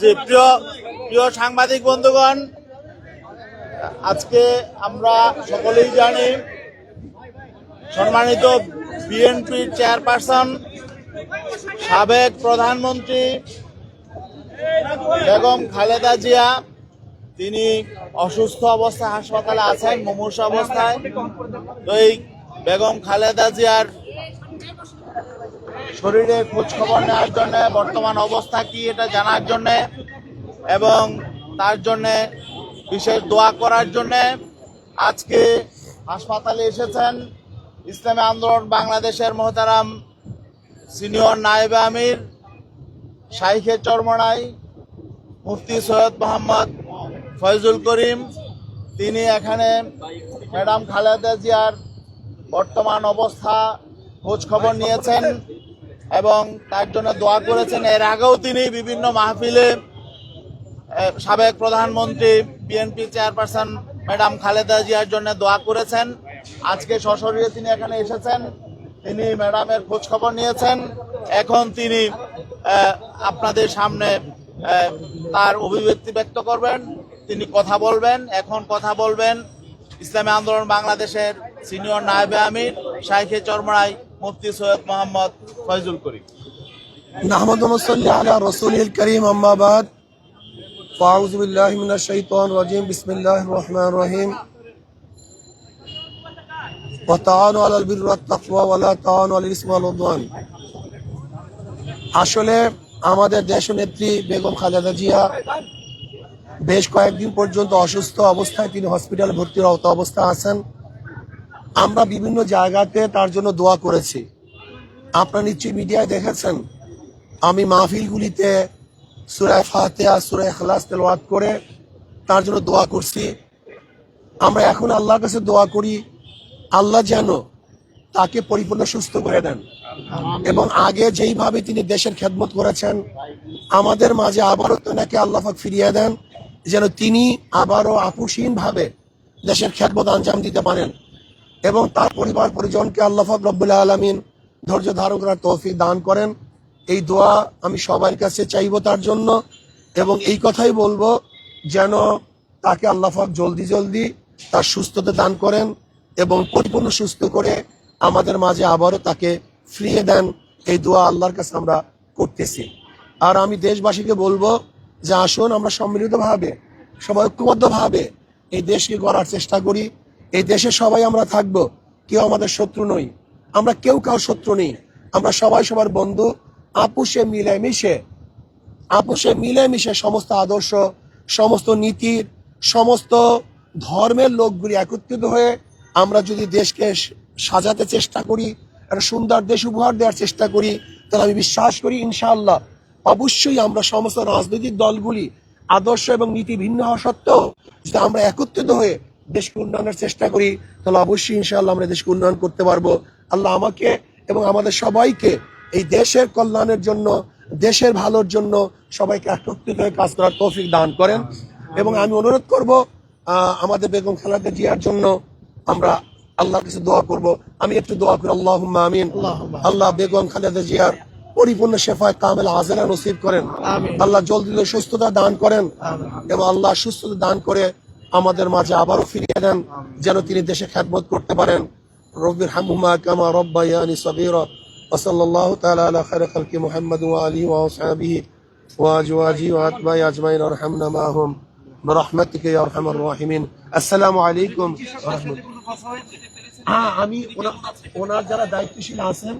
যে প্রিয় প্রিয় সাংবাদিক বন্ধুগণ, আজকে আমরা সকলেই জানি সম্মানিত বিএনপির চেয়ারপারসন সাবেক প্রধানমন্ত্রী বেগম খালেদা জিয়া, তিনি অসুস্থ অবস্থায় হাসপাতালে আছেন, মুমূর্ষ অবস্থায়। তো এই বেগম খালেদা জিয়ার শরীরে খোঁজ খবর নেওয়ার জন্য, বর্তমান অবস্থা কি এটা জানার জন্য, এবং তার জন্য বিশেষ দোয়া করার জন্য আজকে হাসপাতালে এসেছেন ইসলামী আন্দোলন বাংলাদেশের মহতারাম সিনিয়র নায়েব আমির, শাইখে চরমনাই, মুফতি সৈয়দ মোহাম্মদ ফয়জুল করিম, তিনি এখানে ম্যাডাম খালেদা জিয়ার বর্তমান অবস্থা খোঁজ খবর নিয়েছেন। এবং তার জন্য দোয়া করেছেন। এর আগেও তিনি বিভিন্ন মাহফিলে সাবেক প্রধানমন্ত্রী, বিএনপি চেয়ারপারসন ম্যাডাম খালেদা জিয়ার জন্য দোয়া করেছেন। আজকে সশরীরে তিনি এখানে এসেছেন। তিনি ম্যাডামের খোঁজ খবর নিয়েছেন। এখন তিনি আপনাদের সামনে তার অভিব্যক্তি ব্যক্ত করবেন। তিনি কথা বলবেন, এখন কথা বলবেন। ইসলামী আন্দোলন বাংলাদেশের সিনিয়র নায়েবে আমির, শাইখে চরমড়াই মুফতি সৈয়দ মোহাম্মদ ফয়জুল করিম نحمد ونصلي على رسوله الكريم أما بعد فأعوذ بالله من الشيطان الرجيم بسم الله الرحمن الرحيم وتعاونوا على البر والتقوى ولا تعاونوا على الإثم والعدوان আসলে আমাদের দেশনেত্রী বেগম খালেদা জিয়া বেশ কয়েকদিন পর্যন্ত অসুস্থ অবস্থায় তিনি হসপিটালে ভর্তির আওতা অবস্থা আছেন আমরা বিভিন্ন জায়গাতে তার জন্য দোয়া করেছি। আপনারা নিশ্চয়ই মিডিয়ায় দেখেছেন, আমি মাহফিলগুলিতে সুরায় ফাতেহা সুরায় খালাস তেলাওয়াত করে তার জন্য দোয়া করছি। আমরা এখন আল্লাহর কাছে দোয়া করি, আল্লাহ যেন তাকে পরিপূর্ণ সুস্থ করে দেন। এবং আগে যেইভাবে তিনি দেশের খেদমত করেছেন, আমাদের মাঝে আবারও তেনাকে আল্লাহাক ফিরিয়ে দেন, যেন তিনি আবারও আপুসীন ভাবে দেশের খেদমত আঞ্জাম দিতে পারেন। এবং তার পরিবার পরিজনকে আল্লাহাক রব্বুল্লাহ আলমিন ধৈর্য ধারণ করার তৌফিক দান করেন। এই দোয়া আমি সবার কাছে চাইব তার জন্য এবং এই কথাই বলব যেন তাকে আল্লাহাক জলদি জলদি তার সুস্থতা দান করেন এবং পরিপূর্ণ সুস্থ করে আমাদের মাঝে আবারও তাকে ফিরিয়ে দেন। এই দোয়া আল্লাহর কাছে আমরা করতেছি। আর আমি দেশবাসীকে বলব যে আসুন আমরা সম্মিলিতভাবে, সবাই ঐক্যবদ্ধভাবে এই দেশকে গড়ার চেষ্টা করি। এই দেশে সবাই আমরা থাকব, কেউ আমাদের শত্রু নই। আমরা কেউ কাউ শত্রু নেই। আমরা সবাই সবার বন্ধু। আপুষে মিলেমিশে, আপোষে মিলেমিশে সমস্ত আদর্শ, সমস্ত নীতির সমস্ত ধর্মের লোকগুলি একত্রিত হয়ে আমরা যদি দেশকে সাজাতে চেষ্টা করি, একটা সুন্দর দেশ উপহার দেওয়ার চেষ্টা করি, তাহলে আমি বিশ্বাস করি ইনশাআল্লাহ অবশ্যই আমরা সমস্ত রাজনৈতিক দলগুলি আদর্শ এবং নীতি ভিন্ন হওয়া সত্ত্বেও যদি আমরা একত্রিত হয়ে দেশকে উন্নয়নের চেষ্টা করি তাহলে অবশ্যই ইনশাআল্লাহ আমরা দেশকে উন্নয়ন করতে পারব। আল্লাহ আমাকে এবং আমাদের সবাইকে এই দেশের কল্যাণের জন্য দেশের ভালোর জন্য সবাইকে একত্রিত হয়ে কাজ করার তৌফিক দান করেন। এবং আমি অনুরোধ করব আমাদের বেগম খালেদা জিয়ার জন্য আমরা আল্লাহর কাছে দোয়া করব। আমি একটু দোয়া করি আল্লাহ আমিন। আল্লাহ বেগম খালেদা জিয়ার পরিপূর্ণ শেফায় কামেল হাজারা নসিব করেন। আল্লাহ জলদি সুস্থতা দান করেন। এবং আল্লাহ সুস্থতা দান করে আমাদের মাঝে আবারও ফিরিয়ে দেন যেন তিনি দেশে খ্যাতমত করতে পারেন رب ارحمهما كما ربياني صغيرا وصلى الله تعالى على خير خلق محمد وآله وأصحابه وأزواجه وأتباعه أجمعين وارحمنا معهم برحمتك يا أرحم الراحمين السلام عليكم ورحمة হ্যাঁ আমি ওনা- ওনার যারা দায়িত্বশীল আছেন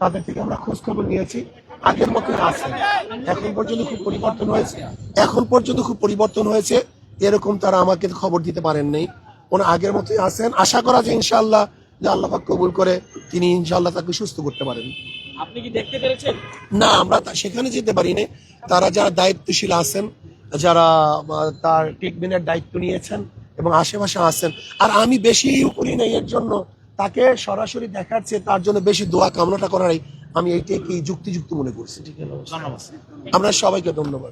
তাদের থেকে আমরা খোঁজ খবর নিয়েছি আগের মতোই আছেন এখন পর্যন্ত খুব পরিবর্তন হয়েছে এখন পর্যন্ত খুব পরিবর্তন হয়েছে এরকম তারা আমাকে খবর দিতে পারেন নাই। ওনা আগের মতোই আছেন। আশা করা যে ইনশাআল্লাহ যে আল্লাহ পাক কবুল করে তিনি ইনশাআল্লাহ তাকে সুস্থ করতে পারেন। আপনি কি দেখতে পেরেছেন? না আমরা তা- সেখানে যেতে পারি না তারা যারা দায়িত্বশীল আছেন যারা তার ট্রিটমেন্টের দায়িত্ব নিয়েছেন এবং আশেপাশে আছেন আর আমি বেশি করি না এর জন্য। তাকে সরাসরি দেখার চেয়ে তার জন্য বেশি দোয়া কামনাটা করারই আমি এইটাকে যুক্তিযুক্ত মনে করছি। আমরা সবাইকে ধন্যবাদ।